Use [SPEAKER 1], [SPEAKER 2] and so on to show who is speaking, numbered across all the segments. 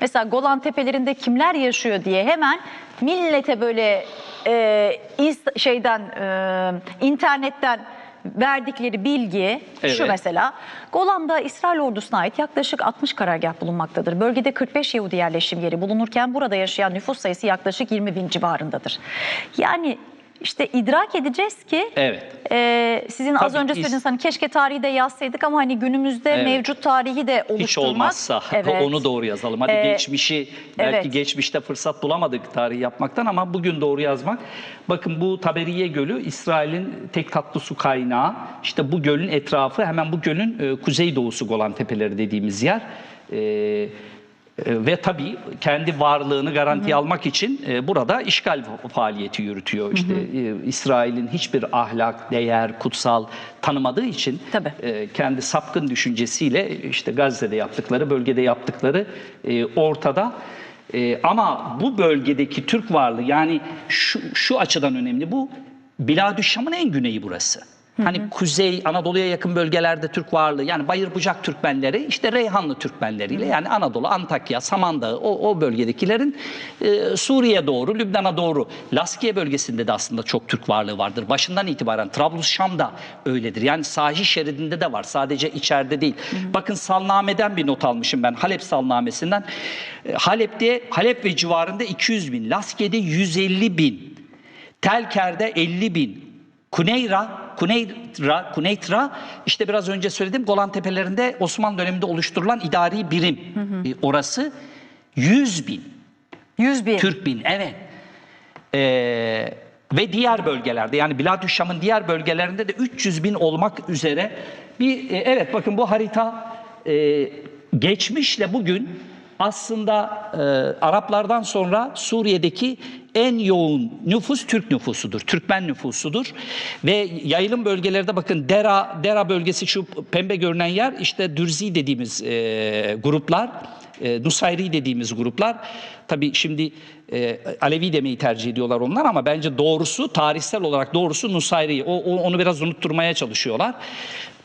[SPEAKER 1] mesela Golan Tepelerinde kimler yaşıyor diye hemen millete böyle e, şeyden e, internetten verdikleri bilgi şu
[SPEAKER 2] Evet.
[SPEAKER 1] mesela Golan'da İsrail ordusuna ait yaklaşık 60 karargah bulunmaktadır. Bölgede 45 Yahudi yerleşim yeri bulunurken burada yaşayan nüfus sayısı yaklaşık 20 bin civarındadır. Yani işte idrak edeceğiz ki
[SPEAKER 2] Evet.
[SPEAKER 1] e, sizin az
[SPEAKER 2] Tabii
[SPEAKER 1] önce
[SPEAKER 2] is-
[SPEAKER 1] söylediğiniz hani keşke tarihi de yazsaydık ama hani günümüzde
[SPEAKER 2] Evet.
[SPEAKER 1] mevcut tarihi de oluşturmak.
[SPEAKER 2] Hiç olmazsa
[SPEAKER 1] Evet.
[SPEAKER 2] onu doğru yazalım. Hadi
[SPEAKER 1] Ee,
[SPEAKER 2] geçmişi belki
[SPEAKER 1] evet.
[SPEAKER 2] geçmişte fırsat bulamadık tarih yapmaktan ama bugün doğru yazmak. Bakın bu Taberiye Gölü İsrail'in tek tatlı su kaynağı. İşte bu gölün etrafı hemen bu gölün e, kuzeydoğusu Golan Tepeleri dediğimiz yer. E, ve tabii kendi varlığını garantiye almak için e, burada işgal fa- faaliyeti yürütüyor. İşte e, İsrail'in hiçbir ahlak, değer, kutsal tanımadığı için
[SPEAKER 1] Tabii.
[SPEAKER 2] e, kendi sapkın düşüncesiyle işte Gazze'de yaptıkları, bölgede yaptıkları e, ortada. E, ama bu bölgedeki Türk varlığı yani şu, şu açıdan önemli bu. Biladüşşam'ın en güneyi burası. Hani kuzey Anadolu'ya yakın bölgelerde Türk varlığı yani Bayır Bucak Türkmenleri işte Reyhanlı Türkmenleriyle yani Anadolu, Antakya, Samandağ o, o bölgedekilerin e, Suriye doğru, Lübnan'a doğru Laskiye bölgesinde de aslında çok Türk varlığı vardır. Başından itibaren Trablusşam da öyledir. Yani sahil şeridinde de var sadece içeride değil. Bakın Salname'den bir not almışım ben Halep Salnamesi'nden. E, Halep'te Halep ve civarında 200 bin, Laskiye'de 150 bin, Telker'de 50 bin, Kuneyra, Kuneyra, Kuneytra işte biraz önce söyledim Golan Tepelerinde Osmanlı döneminde oluşturulan idari birim. E, orası 100 bin.
[SPEAKER 1] 100 bin.
[SPEAKER 2] Türk bin evet. Ee, ve diğer bölgelerde yani Biladüşşam'ın diğer bölgelerinde de 300 bin olmak üzere bir e, evet bakın bu harita e, geçmişle bugün aslında e, Araplardan sonra Suriye'deki en yoğun nüfus Türk nüfusudur. Türkmen nüfusudur. Ve yayılım bölgelerde bakın Dera Dera bölgesi şu pembe görünen yer işte Dürzi dediğimiz e, gruplar e, Nusayri dediğimiz gruplar. Tabii şimdi e, Alevi demeyi tercih ediyorlar onlar ama bence doğrusu tarihsel olarak doğrusu Nusayri. O, o- onu biraz unutturmaya çalışıyorlar.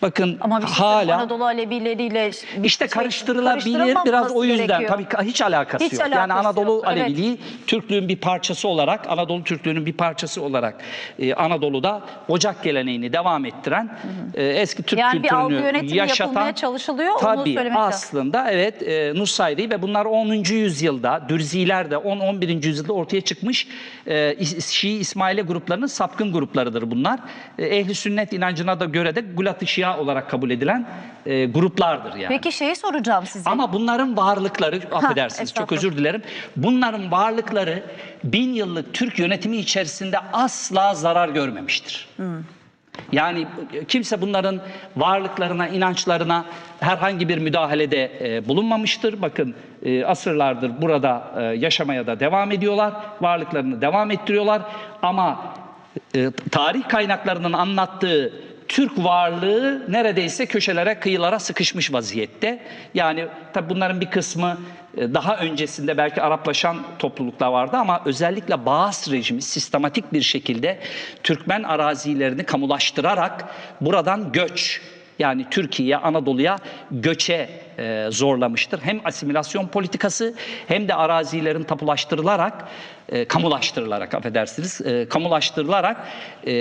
[SPEAKER 2] Bakın
[SPEAKER 1] Ama bir şey
[SPEAKER 2] hala
[SPEAKER 1] Anadolu Alevileriyle bir
[SPEAKER 2] işte
[SPEAKER 1] şey-
[SPEAKER 2] karıştırılabilir biraz o yüzden
[SPEAKER 1] gerekiyor.
[SPEAKER 2] tabii hiç alakası
[SPEAKER 1] Hiç
[SPEAKER 2] yok. yani
[SPEAKER 1] alakası
[SPEAKER 2] Anadolu
[SPEAKER 1] yok, evet.
[SPEAKER 2] Aleviliği Türklüğün bir parçası olarak Anadolu Türklüğünün bir parçası olarak e, Anadolu'da ocak geleneğini devam ettiren e, eski Türk
[SPEAKER 1] Yani
[SPEAKER 2] kültürünü yaşatan
[SPEAKER 1] çalışılıyor, onu
[SPEAKER 2] tabii
[SPEAKER 1] söylemek lazım.
[SPEAKER 2] aslında evet e, Nusayri ve bunlar 10. yüzyılda Dürziler de 10 11. yüzyılda ortaya çıkmış e, Şii İsmaili gruplarının sapkın gruplarıdır bunlar. E, Ehli sünnet inancına da göre de Gulat-ı Şia olarak kabul edilen e, gruplardır yani.
[SPEAKER 1] Peki şeyi soracağım size.
[SPEAKER 2] Ama bunların varlıkları, affedersiniz çok özür dilerim. Bunların varlıkları bin yıllık Türk yönetimi içerisinde asla zarar görmemiştir. Yani kimse bunların varlıklarına, inançlarına herhangi bir müdahalede e, bulunmamıştır. Bakın e, asırlardır burada e, yaşamaya da devam ediyorlar. Varlıklarını devam ettiriyorlar. Ama e, tarih kaynaklarının anlattığı Türk varlığı neredeyse köşelere, kıyılara sıkışmış vaziyette. Yani tabi bunların bir kısmı e, daha öncesinde belki Araplaşan topluluklar vardı ama özellikle Bağız rejimi sistematik bir şekilde Türkmen arazilerini kamulaştırarak buradan göç yani Türkiye, Anadolu'ya göçe e, zorlamıştır. Hem asimilasyon politikası hem de arazilerin tapulaştırılarak, e, kamulaştırılarak affedersiniz, e, kamulaştırılarak e,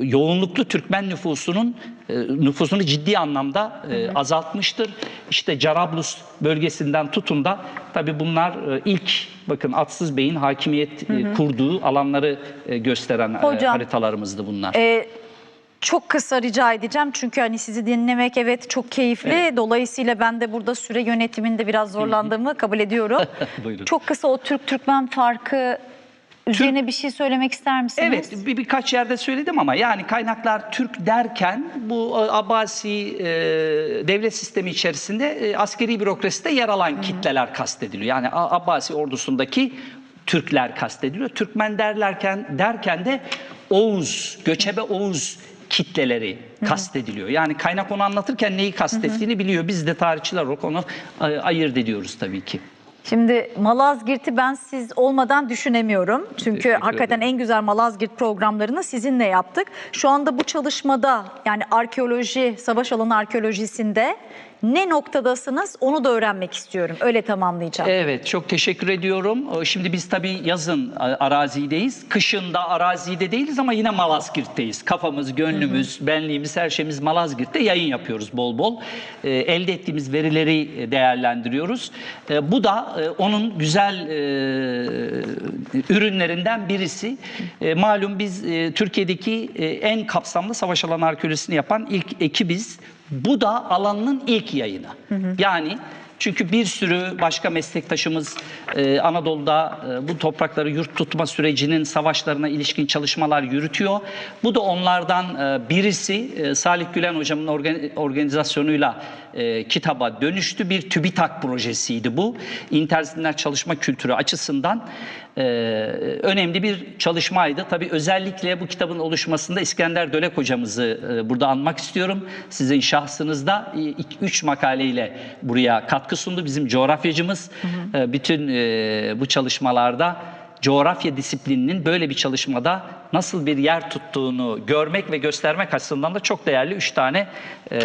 [SPEAKER 2] yoğunluklu Türkmen nüfusunun e, nüfusunu ciddi anlamda e, azaltmıştır. İşte Carablus bölgesinden tutun da tabii bunlar e, ilk bakın Atsız Bey'in hakimiyet e, kurduğu alanları e, gösteren e,
[SPEAKER 1] Hocam,
[SPEAKER 2] haritalarımızdı bunlar.
[SPEAKER 1] Ee, çok kısa rica edeceğim çünkü hani sizi dinlemek evet çok keyifli. Dolayısıyla ben de burada süre yönetiminde biraz zorlandığımı kabul ediyorum.
[SPEAKER 2] Buyurun.
[SPEAKER 1] Çok kısa o Türk-Türkmen farkı üzerine bir şey söylemek ister misiniz?
[SPEAKER 2] Evet bir, birkaç yerde söyledim ama yani kaynaklar Türk derken bu e, Abbasi e, devlet sistemi içerisinde e, askeri bürokraside yer alan kitleler kastediliyor. Yani A- Abbasi ordusundaki Türkler kastediliyor. Türkmen derlerken derken de Oğuz, göçebe Oğuz kitleleri kastediliyor. Yani kaynak onu anlatırken neyi kastettiğini biliyor. Biz de tarihçiler olarak onu e, ayırt ediyoruz tabii ki.
[SPEAKER 1] Şimdi Malazgirt'i ben siz olmadan düşünemiyorum. Çünkü
[SPEAKER 2] Teşekkür
[SPEAKER 1] hakikaten
[SPEAKER 2] ederim.
[SPEAKER 1] en güzel Malazgirt programlarını sizinle yaptık. Şu anda bu çalışmada yani arkeoloji, savaş alanı arkeolojisinde Ne noktadasınız onu da öğrenmek istiyorum. Öyle tamamlayacağım.
[SPEAKER 2] Evet, çok teşekkür ediyorum. Ee, Şimdi biz tabii yazın a- arazideyiz. Kışın da arazide değiliz ama yine Malazgirt'teyiz. Kafamız, gönlümüz, benliğimiz, her şeyimiz Malazgirt'te. Yayın yapıyoruz bol bol. Ee, elde ettiğimiz verileri e, değerlendiriyoruz. Ee, bu da e, onun güzel e, ürünlerinden birisi. E, malum biz e, Türkiye'deki e, en kapsamlı savaş alanı arkeolojisini yapan ilk ekibiz. Bu da alanının ilk yayını. Yani çünkü bir sürü başka meslektaşımız e, Anadolu'da e, bu toprakları yurt tutma sürecinin savaşlarına ilişkin çalışmalar yürütüyor. Bu da onlardan e, birisi e, Salih Gülen hocamın organ- organizasyonuyla e, kitaba dönüştü. Bir TÜBİTAK projesiydi bu. İnterdisipliner çalışma kültürü açısından e, önemli bir çalışmaydı. Tabii özellikle bu kitabın oluşmasında İskender Dölek hocamızı e, burada anmak istiyorum. Sizin şahsınızda e, iki- üç makaleyle buraya katkı sundu. Bizim coğrafyacımız e, bütün e, bu çalışmalarda coğrafya disiplininin böyle bir çalışmada nasıl bir yer tuttuğunu görmek ve göstermek açısından da çok değerli üç tane e,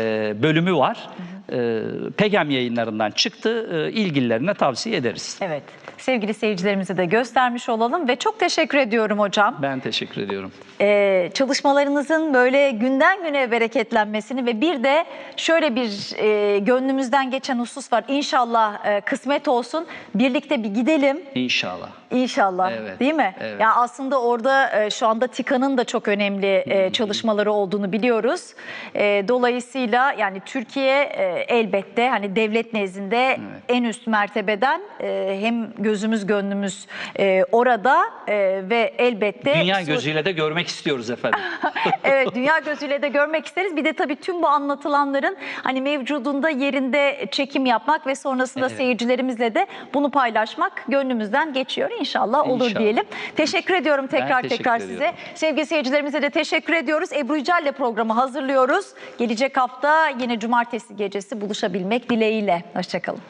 [SPEAKER 2] bölümü var. E, Pegem yayınlarından çıktı. E, ilgililerine tavsiye ederiz.
[SPEAKER 1] Evet. Sevgili seyircilerimize de göstermiş olalım ve çok teşekkür ediyorum hocam.
[SPEAKER 2] Ben teşekkür ediyorum.
[SPEAKER 1] Ee, çalışmalarınızın böyle günden güne bereketlenmesini ve bir de şöyle bir e, gönlümüzden geçen husus var. İnşallah e, kısmet olsun. Birlikte bir gidelim.
[SPEAKER 2] İnşallah.
[SPEAKER 1] İnşallah
[SPEAKER 2] Evet,
[SPEAKER 1] değil mi?
[SPEAKER 2] evet.
[SPEAKER 1] Ya aslında orada e, şu anda TİKA'nın da çok önemli e, çalışmaları olduğunu biliyoruz. E, Dolayısıyla yani Türkiye e, elbette hani devlet nezdinde en üst mertebeden e, hem gözümüz gönlümüz e, orada e, ve elbette
[SPEAKER 2] Dünya gözüyle de görmek istiyoruz efendim.
[SPEAKER 1] evet dünya gözüyle de görmek isteriz. Bir de tabii tüm bu anlatılanların hani mevcudunda yerinde çekim yapmak ve sonrasında
[SPEAKER 2] Evet.
[SPEAKER 1] seyircilerimizle de bunu paylaşmak gönlümüzden geçiyor. İnşallah olur
[SPEAKER 2] İnşallah.
[SPEAKER 1] diyelim. Teşekkür ediyorum tekrar tekrar size.
[SPEAKER 2] Ediyorum.
[SPEAKER 1] Sevgili seyircilerimize de teşekkür ediyoruz. Ebru Yücel'le programı hazırlıyoruz. Gelecek hafta yine cumartesi gecesi buluşabilmek dileğiyle. Hoşçakalın.